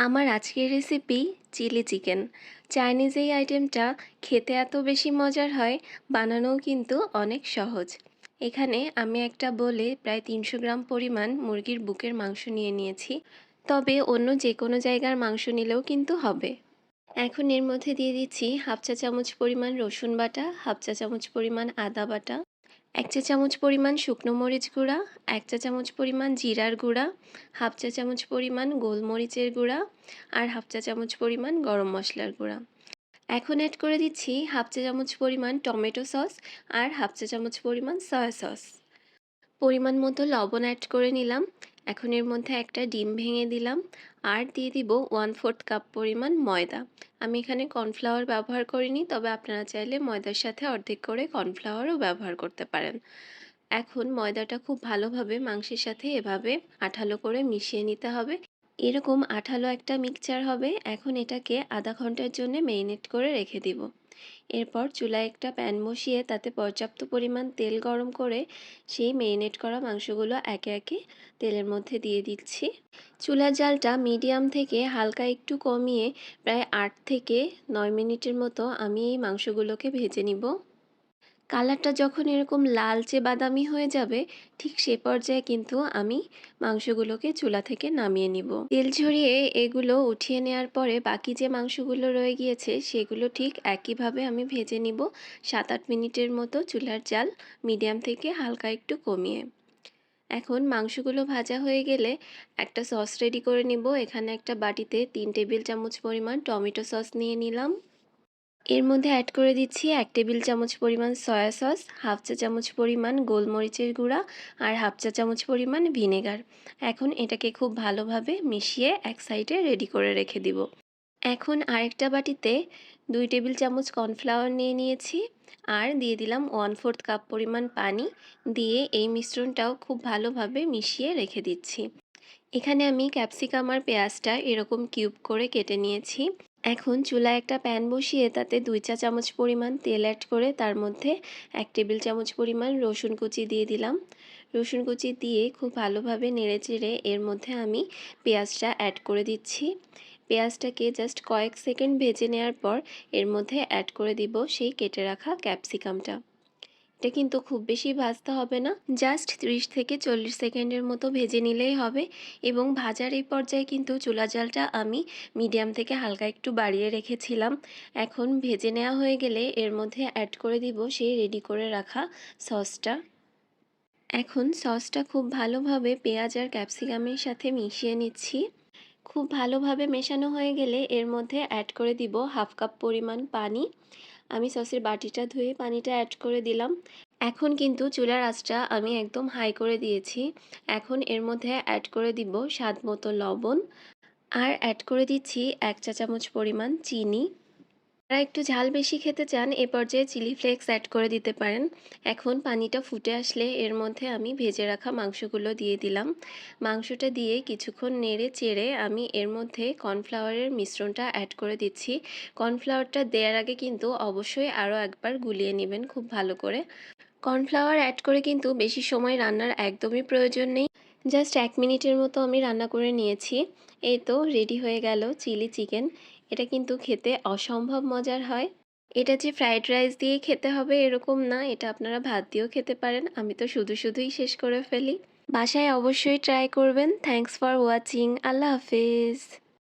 আমার আজকের recipe chilli chicken Chinese এই আইটেমটা খেতে এত বেশি মজার হয়, বানানোও কিন্তু অনেক সহজ। এখানে আমি একটা বলে প্রায় তিনশো গ্রাম পরিমাণ মুরগির বুকের মাংস নিয়ে নিয়েছি। তবে অন্য যে কোনো জায়গার মাংস নিলেও কিন্তু হবে। এখন এর মধ্যে দিয়ে দিচ্ছি হাফ চা চামচ পরিমাণ রসুন বাটা, হাফ চা চামচ পরিমাণ আদা বাটা, এক চা চামচ পরিমাণ শুকনো মরিচ গুঁড়া, এক চা চামচ পরিমাণ জিরার গুঁড়া, হাফ চা চামচ পরিমাণ গোলমরিচের গুঁড়া আর হাফ চা চামচ পরিমাণ গরম মশলার গুঁড়া। এখন অ্যাড করে দিচ্ছি হাফ চা চামচ পরিমাণ টমেটো সস আর হাফ চা চামচ পরিমাণ সয়া সস। পরিমাণ মতো লবণ অ্যাড করে নিলাম। এখন এর মধ্যে একটা ডিম ভেঙে দিলাম আর দিয়ে দিব ওয়ান ফোর্থ কাপ পরিমাণ ময়দা। আমি এখানে কর্নফ্লাওয়ার ব্যবহার করিনি, তবে আপনারা চাইলে ময়দার সাথে অর্ধেক করে কর্নফ্লাওয়ারও ব্যবহার করতে পারেন। এখন ময়দাটা খুব ভালোভাবে মাংসের সাথে এভাবে আঠালো করে মিশিয়ে নিতে হবে। এরকম আঠালো একটা মিক্সচার হবে, এখন এটাকে আধা ঘণ্টার জন্য মেরিনেট করে রেখে দিব। এরপর চুলায় একটা প্যান বসিয়ে তাতে পর্যাপ্ত পরিমাণ তেল গরম করে সেই মেরিনেট করা মাংসগুলো একে একে তেলের মধ্যে দিয়ে দিচ্ছি। চুলার জালটা মিডিয়াম থেকে হালকা একটু কমিয়ে প্রায় আট থেকে নয় মিনিটের মতো আমি এই মাংসগুলোকে ভেজে নিব। কালারটা যখন এরকম লালচে বাদামি হয়ে যাবে, ঠিক সে পর্যায়ে কিন্তু আমি মাংসগুলোকে চুলা থেকে নামিয়ে নিব। তেল ঝরিয়ে এগুলো উঠিয়ে নেওয়ার পরে বাকি যে মাংসগুলো রয়ে গিয়েছে, সেগুলো ঠিক একইভাবে আমি ভেজে নিব সাত আট মিনিটের মতো চুলার জাল মিডিয়াম থেকে হালকা একটু কমিয়ে। এখন মাংসগুলো ভাজা হয়ে গেলে একটা সস রেডি করে নিব। এখানে একটা বাটিতে তিন টেবিল চামচ পরিমাণ টমেটো সস নিয়ে নিলাম। এর মধ্যে অ্যাড করে দিচ্ছি এক টেবিল চামচ পরিমাণ সয়া সস হাফ চা চামচ পরিমাণ গোলমরিচের গুঁড়া আর হাফ চা চামচ পরিমাণ ভিনেগার এখন এটাকে খুব ভালোভাবে মিশিয়ে এক সাইডে রেডি করে রেখে দিব। এখন আরেকটা বাটিতে দুই টেবিল চামচ কর্নফ্লাওয়ার নিয়ে নিয়েছি আর দিয়ে দিলাম ওয়ান ফোর্থ কাপ পরিমাণ পানি দিয়ে এই মিশ্রণটাও খুব ভালোভাবে মিশিয়ে রেখে দিচ্ছি। এখানে আমি ক্যাপসিকাম আর পেঁয়াজটা এরকম কিউব করে কেটে নিয়েছি। এখন চুলায় একটা প্যান বসিয়ে তাতে দুই চা চামচ পরিমাণ তেল অ্যাড করে তার মধ্যে এক টেবিল চামচ পরিমাণ রসুন কুচি দিয়ে দিলাম। রসুন কুচি দিয়ে খুব ভালোভাবে নেড়ে চেড়ে এর মধ্যে আমি পেঁয়াজটা অ্যাড করে দিচ্ছি। পেঁয়াজটাকে জাস্ট কয়েক সেকেন্ড ভেজে নেওয়ার পর এর মধ্যে অ্যাড করে দিব সেই কেটে রাখা ক্যাপসিকামটা এটা কিন্তু খুব বেশি ভাজতে হবে না। জাস্ট ত্রিশ থেকে চল্লিশ সেকেন্ডের মতো ভেজে নিলেই হবে এবং ভাজার এই পর্যায়ে কিন্তু চুলা জালটা আমি মিডিয়াম থেকে হালকা একটু বাড়িয়ে রেখেছিলাম। এখন ভেজে নেওয়া হয়ে গেলে এর মধ্যে অ্যাড করে দিব সেই রেডি করে রাখা সসটা এখন সসটা খুব ভালোভাবে পেঁয়াজ আর ক্যাপসিকামের সাথে মিশিয়ে নিচ্ছি। খুব ভালোভাবে মেশানো হয়ে গেলে এর মধ্যে অ্যাড করে দিব হাফ কাপ পরিমাণ পানি। আমি সসের বাটিটা ধুয়ে পানিটা অ্যাড করে দিলাম। এখন কিন্তু চুলার আঁচটা আমি একদম হাই করে দিয়েছি। এখন এর মধ্যে অ্যাড করে দিব স্বাদ মতো লবণ। আর অ্যাড করে দিচ্ছি এক চা চামচ পরিমাণ চিনি। যারা একটু ঝাল বেশি খেতে চান, এ পর্যায়ে চিলি ফ্লেক্স অ্যাড করে দিতে পারেন। এখন পানিটা ফুটে আসলে এর মধ্যে আমি ভেজে রাখা মাংসগুলো দিয়ে দিলাম। মাংসটা দিয়ে কিছুক্ষণ নেড়ে চেড়ে আমি এর মধ্যে কর্নফ্লাওয়ারের মিশ্রণটা অ্যাড করে দিচ্ছি। কর্নফ্লাওয়ারটা দেওয়ার আগে কিন্তু অবশ্যই আরও একবার গুলিয়ে নেবেন খুব ভালো করে। কর্নফ্লাওয়ার অ্যাড করে কিন্তু বেশি সময় রান্নার একদমই প্রয়োজন নেই। জাস্ট এক মিনিটের মতো আমি রান্না করে নিয়েছি। এই তো রেডি হয়ে গেল চিলি চিকেন। এটা কিন্তু খেতে অসম্ভব মজার হয়। এটা যে ফ্রাইড রাইস দিয়ে খেতে হবে এরকম না, এটা আপনারা ভাত দিয়েও খেতে পারেন। আমি তো শুধু শুধুই শেষ করে ফেলি। বাসায় অবশ্যই ট্রাই করবেন। থ্যাংকস ফর ওয়াচিং আল্লাহ হাফিজ।